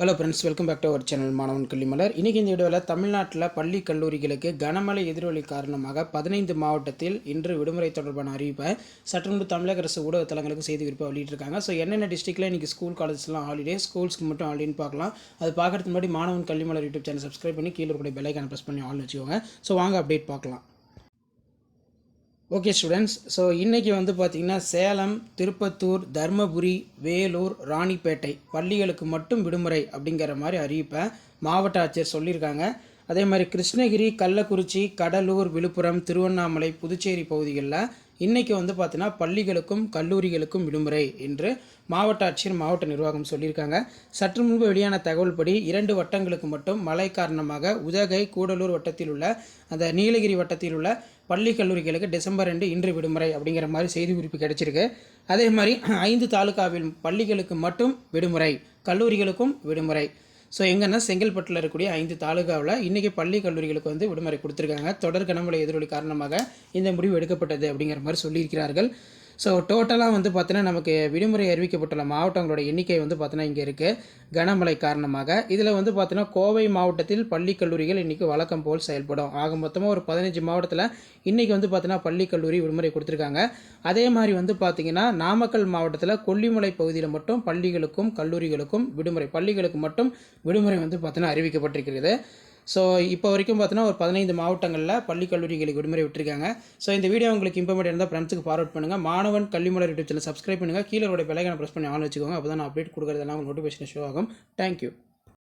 Hello friends welcome back to our channel Manavan Kalvimalar இன்றைக்கி இந்த வீடியோவில் தமிழ்நாட்டில் பள்ளி கல்லூரிகளுக்கு கனமழை எதிரொலி காரணமாக பதினைந்து மாவட்டத்தில் இன்று விடுமுறை தொடர்பான அறிவிப்பை சற்று தமிழக அரசு ஊடகத்தலங்களுக்கு செய்தி குறிப்பாக வெளியிட்டிருக்காங்க. ஸோ என்னென்ன டிஸ்ட்ரிக்டில் இன்றைக்கி ஸ்கூல் காலேஜஸ்லாம் ஹாலிடே ஸ்கூல்ஸ்க்கு மட்டும் ஹாலிடேன்னு பார்க்கலாம். அது பார்க்குறதுக்கு முன்னாடி மாணவன் கல்விமலர் யூடியூப் சேனல் சப்ஸ்கிரைப் பண்ணி கீழே கூட பெல்லைக்கான ப்ரெஸ் பண்ணி ஆள் வச்சுக்கோங்க. ஸோ வாங்க அப்டேட் பார்க்கலாம். ஓகே ஸ்டூடெண்ட்ஸ் ஸோ இன்றைக்கி வந்து பார்த்திங்கன்னா சேலம் திருப்பத்தூர் தர்மபுரி வேலூர் ராணிப்பேட்டை பள்ளிகளுக்கு மட்டும் விடுமுறை அப்படிங்கிற மாதிரி அறிவிப்பை மாவட்ட ஆட்சியர் சொல்லியிருக்காங்க. அதே மாதிரி கிருஷ்ணகிரி கள்ளக்குறிச்சி கடலூர் விழுப்புரம் திருவண்ணாமலை புதுச்சேரி பகுதிகளில் இன்றைக்கி வந்து பார்த்தீங்கன்னா பள்ளிகளுக்கும் கல்லூரிகளுக்கும் விடுமுறை என்று மாவட்ட ஆட்சியர் மாவட்ட நிர்வாகம் சொல்லியிருக்காங்க. சற்று முன்பு வெளியான தகவல்படி இரண்டு வட்டங்களுக்கு மட்டும் மழை காரணமாக உதகை கூடலூர் வட்டத்தில் உள்ள அந்த நீலகிரி வட்டத்தில் உள்ள பள்ளி கல்லூரிகளுக்கு டிசம்பர் ரெண்டு இன்று விடுமுறை அப்படிங்கிற மாதிரி செய்தி குறிப்பு கிடைச்சிருக்கு. அதே மாதிரி ஐந்து தாலுகாவில் பள்ளிகளுக்கு மட்டும் விடுமுறை கல்லூரிகளுக்கும் விடுமுறை. ஸோ எங்கன்னா செங்கல்பட்டில் இருக்கக்கூடிய ஐந்து தாலுகாவில் இன்றைக்கி பள்ளி கல்லூரிகளுக்கு வந்து விடுமுறை கொடுத்துருக்காங்க. தொடர் கனமழை எதிரொலி காரணமாக இந்த முடிவு எடுக்கப்பட்டது அப்படிங்கிற மாதிரி சொல்லியிருக்கிறார்கள். ஸோ டோட்டலாக வந்து பார்த்தீங்கன்னா நமக்கு விடுமுறை அறிவிக்கப்பட்டுள்ள மாவட்டங்களோட எண்ணிக்கை வந்து பார்த்தீங்கன்னா இங்கே இருக்குது கனமழை காரணமாக. இதில் வந்து பார்த்தீங்கன்னா கோவை மாவட்டத்தில் பள்ளி கல்லூரிகள் இன்றைக்கி வழக்கம் போல் செயல்படும். ஆக மொத்தமாக ஒரு பதினஞ்சு மாவட்டத்தில் இன்றைக்கி வந்து பார்த்தீங்கன்னா பள்ளி கல்லூரி விடுமுறை கொடுத்துருக்காங்க. அதே மாதிரி வந்து பார்த்தீங்கன்னா நாமக்கல் மாவட்டத்தில் கொல்லிமலை பகுதியில் மட்டும் பள்ளிகளுக்கும் கல்லூரிகளுக்கும் விடுமுறை பள்ளிகளுக்கு மட்டும் விடுமுறை வந்து பார்த்தீங்கன்னா அறிவிக்கப்பட்டிருக்கிறது. ஸோ இப்போ வரைக்கும் பார்த்தீங்கன்னா ஒரு பதினைந்து மாவட்டங்களில் பள்ளி கல்லூரிகளுக்கு விடுமுறை விட்டுருக்காங்க. ஸோ இந்த வீடியோ உங்களுக்கு இம்பார்மெண்ட் இருந்தால் ஃப்ரெண்ட்ஸுக்கு ஃபார்வர்ட் பண்ணுங்கள் மாணவன் கல்விமலர் யூடியூப் சேனல் சப்ஸ்கிரைப் பண்ணுங்கள் கீழே உடைய பிள்ளைகளை ப்ரெஸ் பண்ணி ஆன் வச்சுக்கோங்க. அப்போ தான் நான் அப்டேட் கொடுக்குறதெல்லாம் உங்களுக்கு நோட்டிஃபிகேஷன் ஷோ ஆகும். தேங்க்யூ